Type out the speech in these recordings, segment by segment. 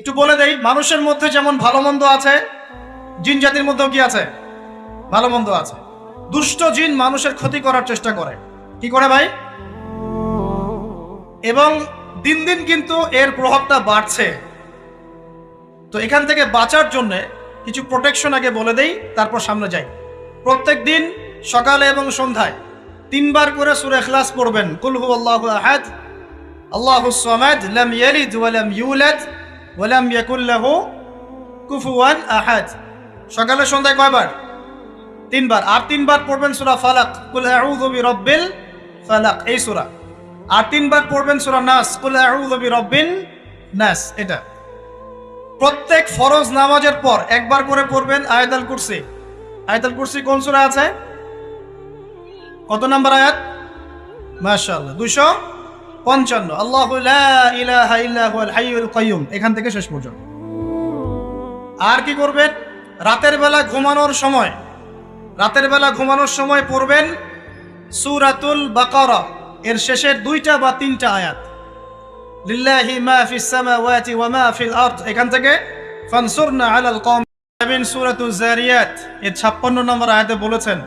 একটু বলে দেই, মানুষের মধ্যে যেমন ভালো মন্দ আছে, জিন জাতির মধ্যেও কি আছে? ভালো মন্দ আছে। দুষ্ট জিন মানুষের ক্ষতি করার চেষ্টা করে। কি করে ভাই? এবং দিন দিন কিন্তু এর প্রভাবটা বাড়ছে। তো এখান থেকে বাঁচার জন্য কিছু প্রোটেকশন আগে বলে দেই, তারপর সামনে যাই। প্রত্যেক দিন সকালে এবং সন্ধ্যায় তিনবার করে সূরা ইখলাস পড়বেন। কুল হুয়াল্লাহু আহাদ আল্লাহুস সামাদ, লাম ইয়ালিদ ওয়া লাম ইউলাদ। ওয়া লাম ইয়াকুল লাহু কুফুয়ান আহাদ। সকালে সন্ধ্যায় কয়বার? তিনবার। আর তিনবার পড়বেন সূরা ফালাক। কুল আউযু বিরাব্বিল ফালাক। এই সূরা। আর তিনবার পড়বেন সূরা নাস। কুল আউযু বিরাব্বিন নাস। এটা। প্রত্যেক ফরজ নামাজের পর একবার করে পড়বেন আয়াতুল কুরসি। আয়াতুল কুরসি কোন সূরা আছে? কত নাম্বার আয়াত? মাশাআল্লাহ। 255 আল্লাহু লা ইলাহা ইল্লা হুয়াল হাইয়ুল কাইয়ুম। এখান থেকে শেষ পর্যন্ত। আর কি করবেন? রাতের বেলা ঘুমানোর সময়। রাতের বেলা ঘুমানোর সময় পড়বেন সূরাতুল বাকারা। এর শেষের দুইটা বা তিনটা আয়াত। লিল্লাহি মা ওয়া মা এখান থেকে এর 56 নম্বর আয়াতে বলেছেন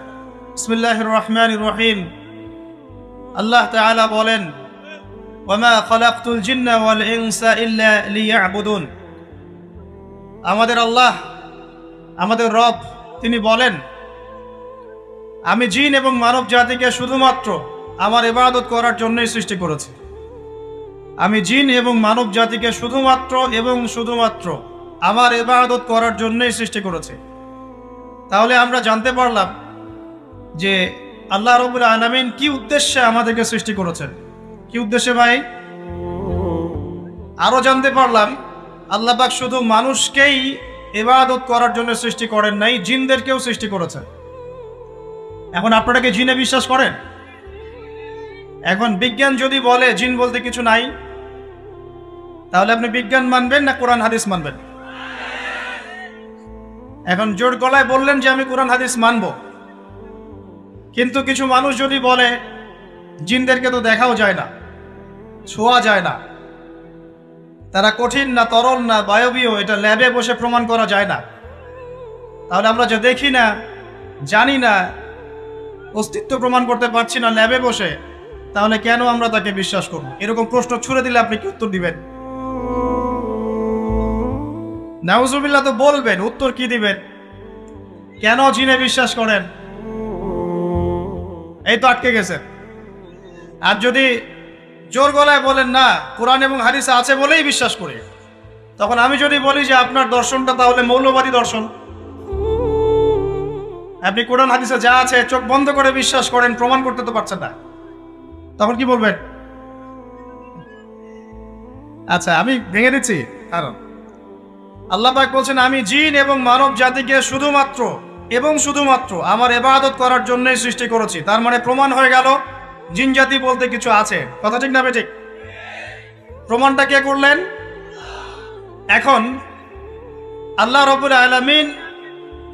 রহিম। আল্লাহ বলেন জিন্না ওয়াল আমাদের আল্লাহ, আমাদের রব, তিনি বলেন, আমি জিন এবং মানব জাতিকে শুধুমাত্র আমার ইবাদত করার জন্যই সৃষ্টি করেছি। আমি জিন এবং মানব জাতিকে শুধুমাত্র এবং শুধুমাত্র আমার ইবাদত করার জন্যই সৃষ্টি করেছে। তাহলে আমরা জানতে পারলাম যে আল্লাহ রবুল আলমিন কি উদ্দেশ্যে আমাদেরকে সৃষ্টি করেছেন। কি উদ্দেশ্যে ভাই? আরও জানতে পারলাম, আল্লাহ পাক শুধু মানুষকেই ইবাদত করার জন্য সৃষ্টি করেন নাই, জিনদেরকেও সৃষ্টি করেছেন। এখন আপনারা কি জিনে বিশ্বাস করেন? এখন বিজ্ঞান যদি বলে জিন বলতে কিছু নাই, তাহলে আপনি বিজ্ঞান মানবেন না কোরআন হাদিস মানবেন? এখন জোর গলায় বললেন যে আমি কোরআন হাদিস মানব। কিন্তু কিছু মানুষ যদি বলে, জিনদেরকে তো দেখাও যায় না। ছোঁয়া যায় না। তারা কঠিন না, তরল না, বায়বীয়, এটা ল্যাবে বসে প্রমাণ করা যায় না। তাহলে আমরা যে দেখি না, জানি না, অস্তিত্ব প্রমাণ করতে পারছি না ল্যাবে বসে, তাহলে কেন আমরা তাকে বিশ্বাস করব? এরকম প্রশ্ন ছুড়ে দিলে আপনি কি উত্তর দিবেন? নাউজুবিল্লাহ তো বলবেন, উত্তর কি দিবেন? কেন জিনে বিশ্বাস করেন? এই তো আটকে গেছেন আর যদি জোর গলায় বলেন, না, কোরআন এবং হাদিসে আছে বলেই বিশ্বাস করি। তখন আমি যদি বলি যে, আপনার দর্শনটা তাহলে মৌলবাদী দর্শন। আপনি কোরআন, হাদিসে যা আছে চোখ বন্ধ করে বিশ্বাস করেন, প্রমাণ করতে তো পারছেন না। তখন কি বলবেন? আচ্ছা আমি ভেঙে দিচ্ছি, কারণ আল্লাহ পাক বলছেন, আমি জিন এবং মানব জাতিকে শুধুমাত্র এবং শুধুমাত্র আমার এবাদত করার জন্যই সৃষ্টি করেছি। তার মানে প্রমাণ হয়ে গেল জিন জাতি বলতে কিছু আছে। কথা ঠিক না ঠিক প্রমাণটা কে করলেন? এখন আল্লাহ রবুল আলমিন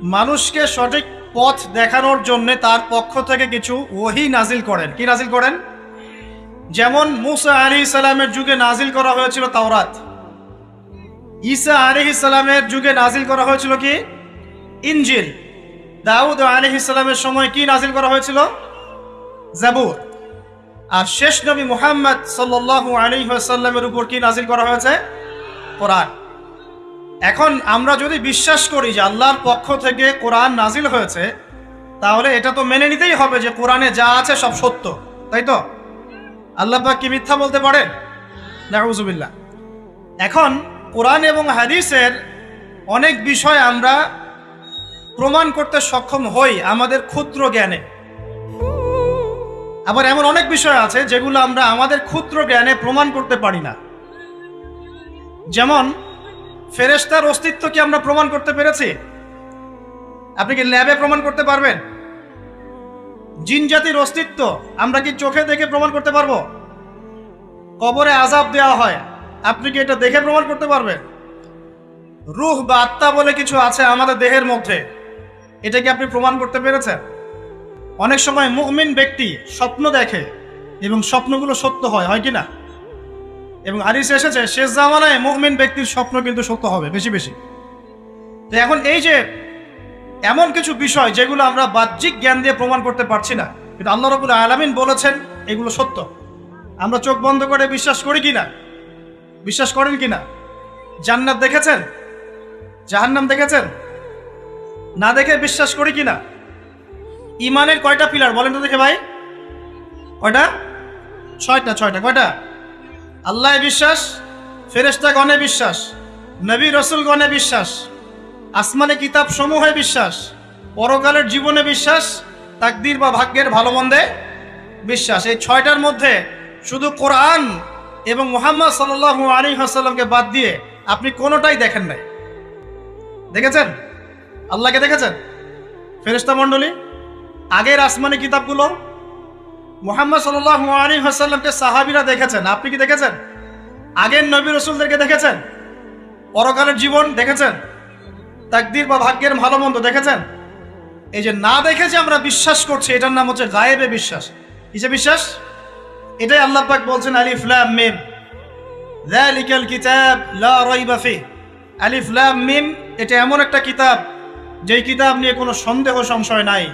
মানুষকে সঠিক পথ দেখানোর জন্য তার পক্ষ থেকে কিছু ওহি নাজিল করেন। কি নাজিল করেন? যেমন মুসা আলী ইসালামের যুগে নাজিল করা হয়েছিল তাওরাত। ঈসা আলী ইসলামের যুগে নাজিল করা হয়েছিল কি? ইঞ্জিল দাউদ আলী ইসলামের সময় কি নাজিল করা হয়েছিল? জাবুর। আর শেষ নবী মুহাম্মদ আলী সাল্লামের উপর কি নাজিল করা হয়েছে? কোরআন। এখন আমরা যদি বিশ্বাস করি যে আল্লাহর পক্ষ থেকে কোরআন নাজিল হয়েছে, তাহলে এটা তো মেনে নিতেই হবে যে কোরআনে যা আছে সব সত্য, তাই তো? আল্লাহ কি মিথ্যা বলতে পারেন? নাউজুবিল্লাহ এখন কোরআন এবং হাদিসের অনেক বিষয় আমরা প্রমাণ করতে সক্ষম হই আমাদের ক্ষুদ্র জ্ঞানে। আবার এমন অনেক বিষয় আছে যেগুলো আমরা আমাদের ক্ষুদ্র জ্ঞানে প্রমাণ করতে পারি না। যেমন ফেরেস্তার অস্তিত্ব কি আমরা প্রমাণ করতে পেরেছি? আপনি কি ল্যাবে প্রমাণ করতে পারবেন? জিন জাতির অস্তিত্ব আমরা কি চোখে দেখে প্রমাণ করতে পারব? কবরে আজাব দেওয়া হয়, আপনি কি এটা দেখে প্রমাণ করতে পারবেন? রুহ বা আত্মা বলে কিছু আছে আমাদের দেহের মধ্যে, এটা কি আপনি প্রমাণ করতে পেরেছেন? অনেক সময় মুমিন ব্যক্তি স্বপ্ন দেখে এবং স্বপ্নগুলো সত্য হয় হয় কি না এবং হাদিসে এসেছে, শেষ জামানায় মুমিন ব্যক্তির স্বপ্ন কিন্তু সত্য হবে, বেশি বেশি। তো এখন এই যে এমন কিছু বিষয় যেগুলো আমরা বাহ্যিক জ্ঞান দিয়ে প্রমাণ করতে পারছি না, কিন্তু আল্লাহ রবুল আলমিন বলেছেন এগুলো সত্য। আমরা চোখ বন্ধ করে বিশ্বাস করি কি না বিশ্বাস করেন কি না জান্নাত দেখেছেন? জাহান্নাম দেখেছেন? না দেখে বিশ্বাস করি কিনা? ইমানের কয়টা পিলার বলেন তো দেখে ভাই? কয়টা? ছয়টা ছয়টা, কয়টা? আল্লাহ বিশ্বাস ফেরেস্তা গণে বিশ্বাস, নবী রসুল গণে বিশ্বাস, আসমানে কিতাব সমূহে বিশ্বাস, পরকালের জীবনে বিশ্বাস, তাকদির বা ভাগ্যের ভালো মন্দে বিশ্বাস। এই ছয়টার মধ্যে শুধু কোরআন এবং মোহাম্মদ সাল্লু আলী হাসাল্লামকে বাদ দিয়ে আপনি কোনোটাই দেখেন নাই। দেখেছেন? আল্লাহকে দেখেছেন? ফেরেস্তা মণ্ডলী? আগের আসমানি কিতাবগুলো মোহাম্মদ সাল্লাহ হাসাল্লামকে সাহাবিরা দেখেছেন। আপনি কি দেখেছেন? আগের নবী রসুলদেরকে দেখেছেন? পরকালের জীবন দেখেছেন? তাকদির বা ভাগ্যের ভালো মন্দ দেখেছেন? এই যে না দেখে যে আমরা বিশ্বাস করছি, এটার নাম হচ্ছে গায়েবে বিশ্বাস। কিসে বিশ্বাস? এটাই আল্লাহ পাক বলছেন, আলিফ, লাম, মিম। যালিকাল কিতাব লা রাইবা ফি। আলিফ, লাম, মিম, এটা এমন একটা কিতাব, যেই কিতাব নিয়ে কোনো সন্দেহ, সংশয় নাই।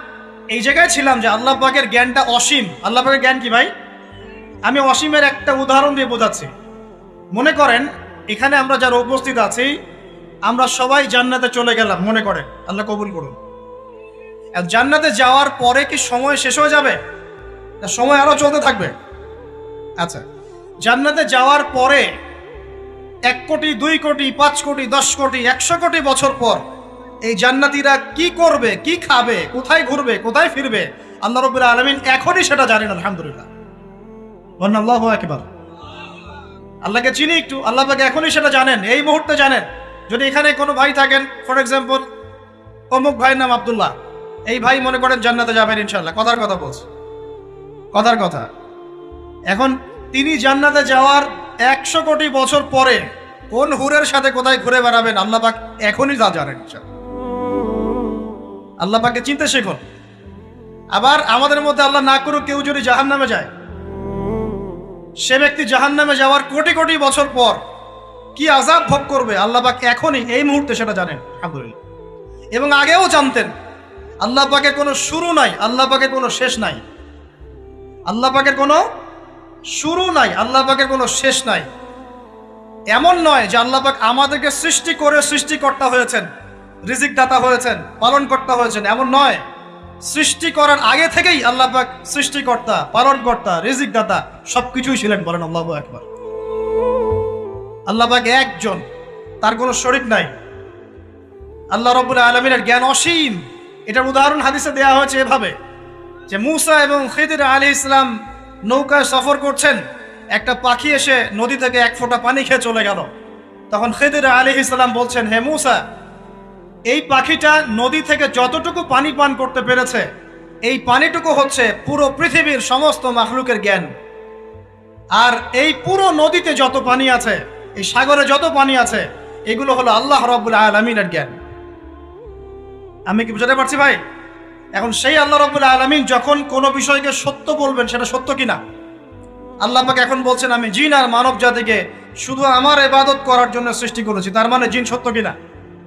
এই জায়গায় ছিলাম যে আল্লাহ পাকের জ্ঞানটা অসীম। আল্লাহ পাকের জ্ঞান কি ভাই? আমি অসীমের একটা উদাহরণ দিয়ে বোঝাচ্ছি। মনে করেন, এখানে আমরা যারা উপস্থিত আছি, আমরা সবাই জান্নাতে চলে গেলাম, মনে করেন। আল্লাহ কবুল করুন। জান্নাতে যাওয়ার পরে কি সময় শেষ হয়ে যাবে? সময় আরও চলতে থাকবে। আচ্ছা জান্নাতে যাওয়ার পরে এক কোটি, দুই কোটি, পাঁচ কোটি, দশ কোটি, একশো কোটি বছর পর এই জান্নাতিরা কি করবে, কি খাবে, কোথায় ঘুরবে, কোথায় ফিরবে, আল্লাহ রবুল্লা আলমিন এখনই সেটা জানেন, আলহামদুলিল্লাহ। আল্লাহ একবার আল্লাহকে চিনি একটু, আল্লাহ এখনই সেটা জানেন, এই মুহূর্তে জানেন। যদি এখানে কোনো ভাই থাকেন ফর এক্সাম্পল অমুক ভাইয়ের নাম আবদুল্লাহ, এই ভাই মনে করেন জান্নাতে যাবেন ইনশাল্লাহ কথার কথা বলছে। কথার কথা। এখন তিনি জান্নাতে যাওয়ার একশো কোটি বছর পরে কোন হুরের সাথে কোথায় ঘুরে বেড়াবেন, আল্লাহ পাক এখনই তা জানেন ইনশাল্লাহ আল্লাহ পাকে চিনতে শেখুন। আবার আমাদের মধ্যে আল্লাহ না করুক, কেউ যদি জাহান নামে যায়, সে ব্যক্তি জাহান নামে যাওয়ার কোটি কোটি বছর পর কি আজাব ভোগ করবে? আল্লাহ পাক এখনই এই মুহূর্তে সেটা জানেন। আলহামদুলিল্লাহ। এবং আগেও জানতেন, আল্লাহ পাকের কোনো শুরু নাই, আল্লাহ পাকের কোনো শেষ নাই। আল্লাহ পাকের কোনো শুরু নাই, আল্লাহ পাকের কোনো শেষ নাই। এমন নয় যে আল্লাহ পাক আমাদেরকে সৃষ্টি করে সৃষ্টিকর্তা হয়েছেন। রিজিক দাতা হয়েছেন পালন কর্তা হয়েছেন, এমন নয়। সৃষ্টি করার আগে থেকেই আল্লাহ পাক সৃষ্টিকর্তা, পালনকর্তা রিজিক দাতা সবকিছুই ছিলেন বলেন আল্লাহ একবার আল্লাহ পাক একজন, তার কোনো শরিক নাই। আল্লাহ রবুল আলমিনের জ্ঞান অসীম। এটার উদাহরণ হাদিসে দেওয়া হয়েছে এভাবে যে মুসা এবং খিদির আলী ইসলাম নৌকায় সফর করছেন, একটা পাখি এসে নদী থেকে এক ফোঁটা পানি খেয়ে চলে গেল। তখন খিদির আলী ইসলাম বলছেন, হে মুসা এই পাখিটা নদী থেকে যতটুকু পানি পান করতে পেরেছে, এই পানিটুকু হচ্ছে পুরো পৃথিবীর সমস্ত মাখলুকের জ্ঞান। আর এই পুরো নদীতে যত পানি আছে, এই সাগরে যত পানি আছে, এগুলো হলো আল্লাহ রব্বুল আলমিনের জ্ঞান। আমি কি বুঝাতে পারছি ভাই? এখন সেই আল্লাহ রব্বুল আলমিন যখন কোনো বিষয়কে সত্য বলবেন, সেটা সত্য কিনা? আল্লাহ পাক এখন বলছেন, আমি জিন আর মানব জাতিকে শুধু আমার এবাদত করার জন্য সৃষ্টি করেছি, তার মানে জিন সত্য কিনা?